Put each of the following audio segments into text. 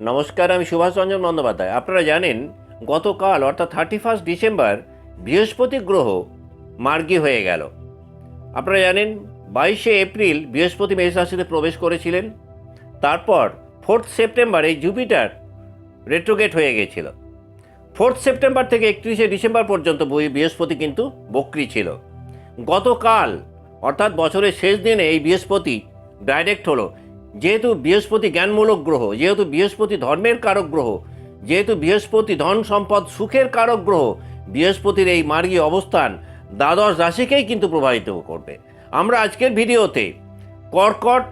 নমস্কার, আমি সুভাষ রঞ্জন বন্দ্যোপাধ্যায়। আপনারা জানেন, গতকাল, অর্থাৎ থার্টি ফার্স্ট ডিসেম্বর বৃহস্পতি গ্রহ মার্গী হয়ে গেল। আপনারা জানেন, বাইশে এপ্রিল বৃহস্পতি মেষ রাশিতে প্রবেশ করেছিলেন। তারপর ফোর্থ সেপ্টেম্বর এই জুপিটার রেট্রোগেট হয়ে গেছিল। ফোর্থ সেপ্টেম্বর থেকে একত্রিশে ডিসেম্বর পর্যন্ত বৃহস্পতি কিন্তু বক্রি ছিল। গতকাল, অর্থাৎ বছরের শেষ দিনে এই বৃহস্পতি ডাইরেক্ট হলো। যেহেতু বৃহস্পতি জ্ঞানমূলক গ্রহ, যেহেতু বৃহস্পতি ধর্মের কারক গ্রহ, যেহেতু বৃহস্পতি ধন সম্পদ সুখের কারক গ্রহ, বৃহস্পতির এই মার্গী অবস্থান দ্বাদশ রাশিকেই কিন্তু প্রভাবিত করবে। আমরা আজকের ভিডিওতে কর্কট,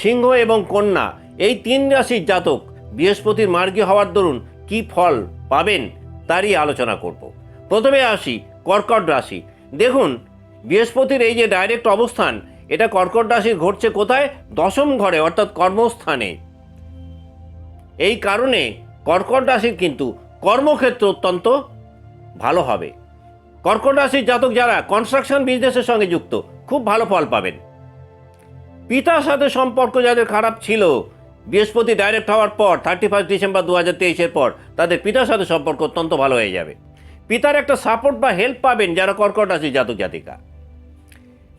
সিংহ এবং কন্যা এই তিন রাশির জাতক বৃহস্পতির মার্গী হওয়ার দরুন কি ফল পাবেন তারই আলোচনা করব। প্রথমে আসি কর্কট রাশি। দেখুন, বৃহস্পতির এই যে ডাইরেক্ট অবস্থান এটা কর্কট রাশির ঘটছে কোথায়? দশম ঘরে, অর্থাৎ কর্মস্থানে। এই কারণে কর্কট রাশির কিন্তু কর্মক্ষেত্র অত্যন্ত ভালো হবে। কর্কট রাশির জাতক যারা কনস্ট্রাকশন বিজনেসের সঙ্গে যুক্ত, খুব ভালো ফল পাবেন। পিতার সাথে সম্পর্ক যাদের খারাপ ছিল, বৃহস্পতি ডাইরেক্ট হওয়ার পর থার্টি ফার্স্ট ডিসেম্বর দু হাজার তেইশের পর, তাদের পিতার সাথে সম্পর্ক অত্যন্ত ভালো হয়ে যাবে। পিতার একটা সাপোর্ট বা হেল্প পাবেন যারা কর্কট রাশির জাতক জাতিকা।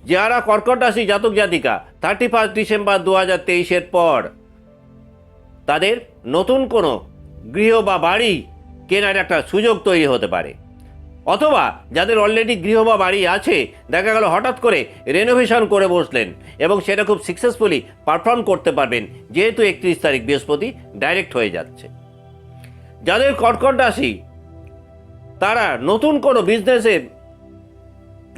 যারা কর্কট রাশি জাতক জাতিকা থার্টি ফার্স্ট ডিসেম্বর দু হাজার তেইশের পর তাদের নতুন কোনো গৃহ বা বাড়ি কেনার একটা সুযোগ তৈরি হতে পারে। অথবা যাদের অলরেডি গৃহ বা বাড়ি আছে, দেখা গেল হঠাৎ করে রেনোভেশন করে বসলেন এবং সেটা খুব সাকসেসফুলি পারফর্ম করতে পারবেন, যেহেতু একত্রিশ তারিখ বৃহস্পতি ডাইরেক্ট হয়ে যাচ্ছে। যাদের কর্কট রাশি তারা নতুন কোনো বিজনেসের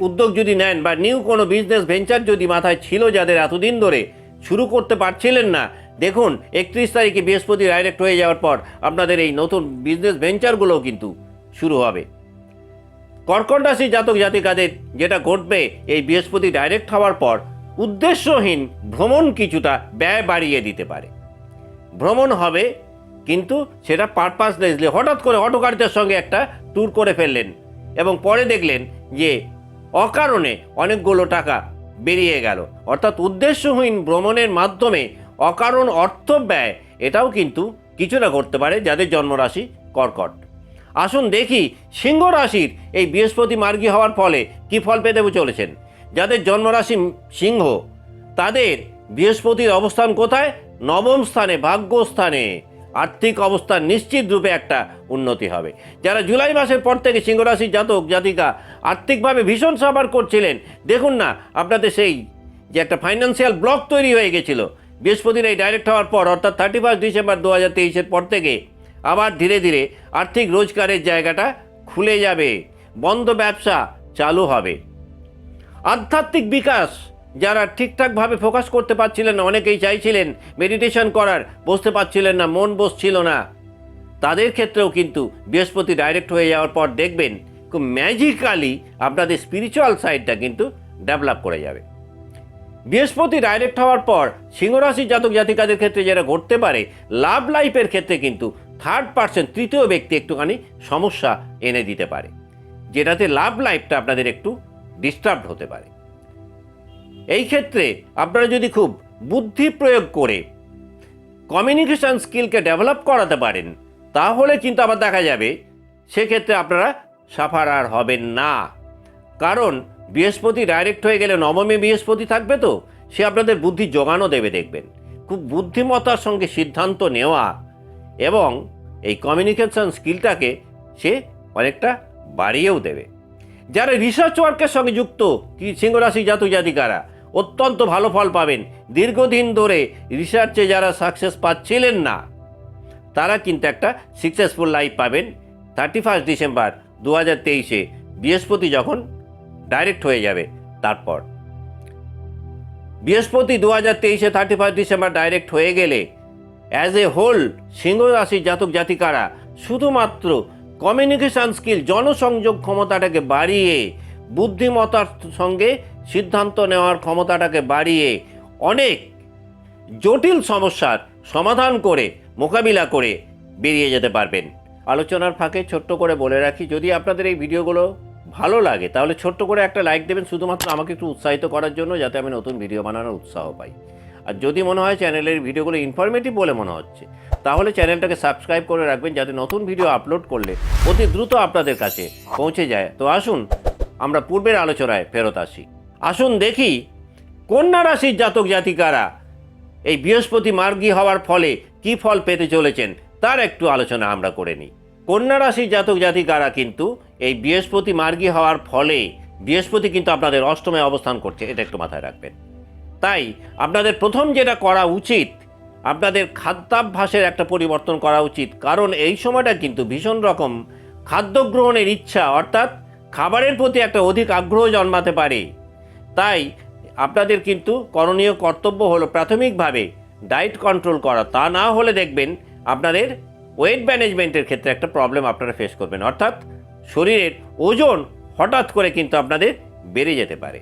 উদ্যোগ যদি নেন বা নিউ কোনো বিজনেস ভেঞ্চার যদি মাথায় ছিল যাদের এতদিন ধরে শুরু করতে পারছিলেন না, দেখুন, একত্রিশ তারিখে বৃহস্পতি ডাইরেক্ট হয়ে যাওয়ার পর আপনাদের এই নতুন বিজনেস ভেঞ্চারগুলোও কিন্তু শুরু হবে। কর্কট রাশি জাতক জাতিকাদের যেটা ঘটবে এই বৃহস্পতি ডাইরেক্ট হওয়ার পর উদ্দেশ্যহীন ভ্রমণ কিছুটা ব্যয় বাড়িয়ে দিতে পারে। ভ্রমণ হবে, কিন্তু সেটা পারপাসলেসলি হঠাৎ করে অটোকারদের সঙ্গে একটা ট্যুর করে ফেললেন এবং পরে দেখলেন যে অকারণে অনেকগুলো টাকা বেরিয়ে গেল। অর্থাৎ উদ্দেশ্যহীন ভ্রমণের মাধ্যমে অকারণ অর্থ ব্যয় এটাও কিন্তু কিছুটা করতে পারে, যাদের জন্মরাশি কর্কট। আসুন দেখি সিংহ রাশির এই বৃহস্পতি মার্গী হওয়ার ফলে কি ফল পেতে চলেছেন? যাদের জন্মরাশি সিংহ, তাদের বৃহস্পতির অবস্থান কোথায়? নবম স্থানে, ভাগ্যস্থানে। আর্থিক অবস্থান নিশ্চিত রূপে একটা উন্নতি হবে। যারা জুলাই মাসের পর থেকে সিংহ রাশির জাতক, জাতিকা আর্থিকভাবে ভীষণ সাফার করছিলেন, দেখুন না, আপনাদের সেই যে একটা ফাইন্যান্সিয়াল ব্লক তৈরি হয়ে গেছিল। বৃহস্পতির এই ডাইরেক্ট হওয়ার পর, অর্থাৎ থার্টি ফার্স্ট ডিসেম্বর দু হাজার তেইশের পর থেকে আবার ধীরে ধীরে আর্থিক রোজগারের জায়গাটা খুলে যাবে। বন্ধ ব্যবসা চালু হবে। আধ্যাত্মিক বিকাশ যারা ঠিকঠাকভাবে ফোকাস করতে পারছিলেন না, অনেকেই চাইছিলেন মেডিটেশন করার, বসতে পারছিলেন না, মন বসছিল না। তাদের ক্ষেত্রেও কিন্তু বৃহস্পতি ডাইরেক্ট হয়ে যাওয়ার পর দেখবেন, খুব ম্যাজিক্যালি আপনাদের স্পিরিচুয়াল সাইডটা কিন্তু ডেভেলপ করে যাবে। বৃহস্পতি ডাইরেক্ট হওয়ার পর সিংহরাশি জাতক জাতিকাদের ক্ষেত্রে যেটা ঘটতে পারে লাভ লাইফের ক্ষেত্রে কিন্তু থার্ড পার্সন তৃতীয় ব্যক্তি একটুখানি সমস্যা এনে দিতে পারে, যেটাতে লাভ লাইফটা আপনাদের একটু ডিস্টার্বড হতে পারে। এই ক্ষেত্রে আপনারা যদি খুব বুদ্ধি প্রয়োগ করে কমিউনিকেশন স্কিলকে ডেভেলপ করাতে পারেন, তাহলে কিন্তু আবার দেখা যাবে সেক্ষেত্রে আপনারা সাফার আর হবেন না। কারণ বৃহস্পতি ডাইরেক্ট হয়ে গেলে নবমী বৃহস্পতি থাকবে তো, সে আপনাদের বুদ্ধি জোগানো দেবে দেখবেন। খুব বুদ্ধিমত্তার সঙ্গে সিদ্ধান্ত নেওয়া এবং এই কমিউনিকেশন স্কিলটাকে সে অনেকটা বাড়িয়েও দেবে। যারা রিসার্চ ওয়ার্কের সঙ্গে যুক্ত কি সিংহরাশি জাতক জাতিকারা অত্যন্ত ভালো ফল পাবেন। দীর্ঘদিন ধরে রিসার্চে যারা সাকসেস পাচ্ছিলেন না, তারা কিন্তু একটা সাকসেসফুল লাইফ পাবেন। থার্টি ফার্স্ট ডিসেম্বর দু হাজার তেইশে, বৃহস্পতি যখন ডাইরেক্ট হয়ে যাবে, তারপর। বৃহস্পতি দু হাজার তেইশে থার্টি ফার্স্ট ডিসেম্বর ডাইরেক্ট হয়ে গেলে অ্যাজ এ হোল সিংহ রাশির জাতক জাতিকারা শুধুমাত্র কমিউনিকেশন স্কিল জনসংযোগ ক্ষমতাটাকে বাড়িয়ে বুদ্ধিমত্তার সঙ্গে সিদ্ধান্ত নেওয়ার ক্ষমতাটাকে বাড়িয়ে অনেক জটিল সমস্যার সমাধান করে, মোকাবিলা করে বেরিয়ে যেতে পারবেন। আলোচনার ফাঁকে ছোট্ট করে বলে রাখি, যদি আপনাদের এই ভিডিওগুলো ভালো লাগে, তাহলে ছোট্ট করে একটা লাইক দেবেন শুধুমাত্র আমাকে একটু উৎসাহিত করার জন্য, যাতে আমি নতুন ভিডিও বানানোর উৎসাহ পাই। আর যদি মনে হয় চ্যানেলের ভিডিওগুলো ইনফরমেটিভ বলে মনে হচ্ছে, তাহলে চ্যানেলটাকে সাবস্ক্রাইব করে রাখবেন, যাতে নতুন ভিডিও আপলোড করলে অতি দ্রুত আপনাদের কাছে পৌঁছে যায়। তো আসুন আমরা পূর্বের আলোচনায় ফেরত আসি। আসুন দেখি কন্যা রাশির জাতক জাতিকারা এই বৃহস্পতি মার্গী হওয়ার ফলে কি ফল পেতে চলেছেন, তার একটু আলোচনা আমরা করে নিই। কন্যা রাশির জাতক জাতিকারা কিন্তু এই বৃহস্পতি মার্গী হওয়ার ফলে, বৃহস্পতি কিন্তু আপনাদের অষ্টমে অবস্থান করছে, এটা একটু মাথায় রাখবেন। তাই আপনাদের প্রথম যেটা করা উচিত, আপনাদের খাদ্যাভ্যাসের একটা পরিবর্তন করা উচিত, কারণ এই সময়টা কিন্তু ভীষণ রকম খাদ্য গ্রহণের ইচ্ছা, অর্থাৎ খাবারের প্রতি একটা অধিক আগ্রহ জন্মাতে পারে। তাই আপনাদের কিন্তু করণীয় কর্তব্য হলো প্রাথমিকভাবে ডায়েট কন্ট্রোল করা। তা না হলে দেখবেন আপনাদের ওয়েট ম্যানেজমেন্টের ক্ষেত্রে একটা প্রবলেম আপনারা ফেস করবেন। অর্থাৎ শরীরের ওজন হঠাৎ করে কিন্তু আপনাদের বেড়ে যেতে পারে।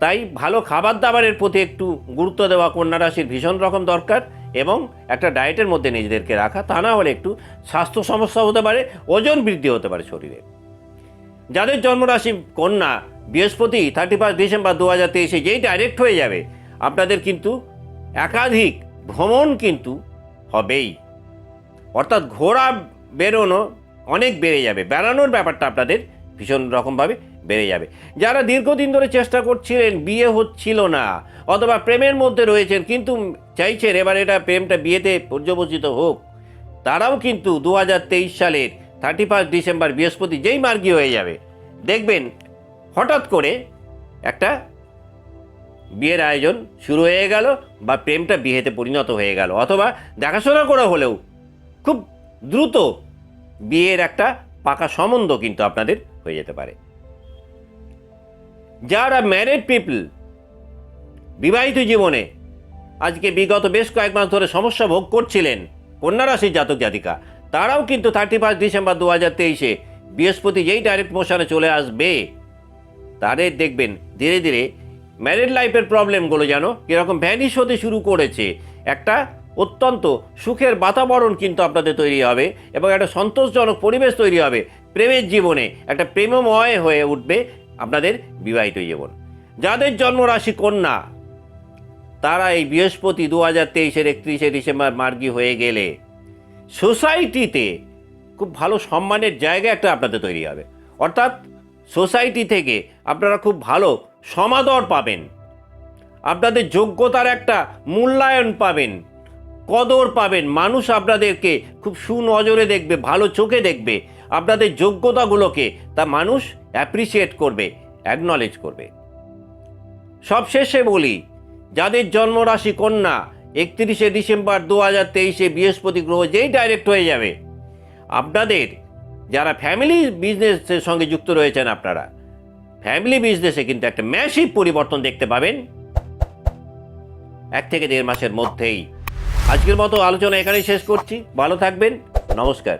তাই ভালো খাবার দাবারের প্রতি একটু গুরুত্ব দেওয়া কন্যা রাশির ভীষণ রকম দরকার এবং একটা ডায়েটের মধ্যে নিজেদেরকে রাখা। তা না হলে একটু স্বাস্থ্য সমস্যা হতে পারে, ওজন বৃদ্ধি হতে পারে শরীরে। যাদের জন্মরাশি কন্যা, বৃহস্পতি থার্টি ফার্স্ট ডিসেম্বর দু হাজার তেইশে যেই ডাইরেক্ট হয়ে যাবে, আপনাদের কিন্তু একাধিক ভ্রমণ কিন্তু হবেই। অর্থাৎ ঘোরা বেরোনো অনেক বেড়ে যাবে, বেড়ানোর ব্যাপারটা আপনাদের ভীষণ রকমভাবে বেড়ে যাবে। যারা দীর্ঘদিন ধরে চেষ্টা করছিলেন, বিয়ে হচ্ছিল না, অথবা প্রেমের মধ্যে রয়েছেন, কিন্তু চাইছেন এবার এটা প্রেমটা বিয়েতে পর্যবসিত হোক, তারাও কিন্তু দু হাজার তেইশ সালের থার্টি ফার্স্ট ডিসেম্বর বৃহস্পতি যেই মার্গী হয়ে যাবে, দেখবেন হঠাৎ করে একটা বিয়ের আয়োজন শুরু হয়ে গেল বা প্রেমটা বিয়েতে পরিণত হয়ে গেল, অথবা দেখাশোনা করা হলেও খুব দ্রুত বিয়ের একটা পাকা সম্বন্ধ কিন্তু আপনাদের হয়ে যেতে পারে। যারা ম্যারিড পিপল বিবাহিত জীবনে, আজকে বিগত বেশ কয়েক মাস ধরে সমস্যা ভোগ করছিলেন কন্যা রাশির জাতক জাতিকা তারাও কিন্তু থার্টি ফার্স্ট ডিসেম্বর দু হাজার তেইশে বৃহস্পতি যেই ডাইরেক্ট মোশনে চলে আসবে তাদের দেখবেন, ধীরে ধীরে ম্যারিড লাইফের প্রবলেমগুলো যেন কীরকম ভ্যানিশ হতে শুরু করেছে। একটা অত্যন্ত সুখের বাতাবরণ কিন্তু আপনাদের তৈরি হবে এবং একটা সন্তোষজনক পরিবেশ তৈরি হবে প্রেমের জীবনে। একটা প্রেমময় হয়ে উঠবে আপনাদের বিবাহিত জীবন। যাদের জন্মরাশি কন্যা, তারা এই বৃহস্পতি দু হাজার তেইশের একত্রিশে ডিসেম্বর মার্গী হয়ে গেলে সোসাইটিতে খুব ভালো সম্মানের জায়গা একটা আপনাদের তৈরি হবে। অর্থাৎ সোসাইটি থেকে আপনারা খুব ভালো সমাদর পাবেন। আপনাদের যোগ্যতার একটা মূল্যায়ন পাবেন। কদর পাবেন। মানুষ আপনাদেরকে খুব সুনজরে দেখবে, ভালো চোখে দেখবে। আপনাদের যোগ্যতাগুলোকে তা মানুষ অ্যাপ্রিসিয়েট করবে অ্যাকনলেজ করবে। সবশেষে বলি, যাদের জন্মরাশি কন্যা একত্রিশে ডিসেম্বর দু হাজার তেইশে বৃহস্পতি গ্রহ যেই ডাইরেক্ট হয়ে যাবে। আপনাদের যারা ফ্যামিলি বিজনেসের সঙ্গে যুক্ত রয়েছেন আপনারা ফ্যামিলি বিজনেসে কিন্তু একটা ম্যাসিভ পরিবর্তন দেখতে পাবেন। এক থেকে দেড় মাসের মধ্যেই। আজকের মতো আলোচনা এখানেই শেষ করছি। ভালো থাকবেন। নমস্কার।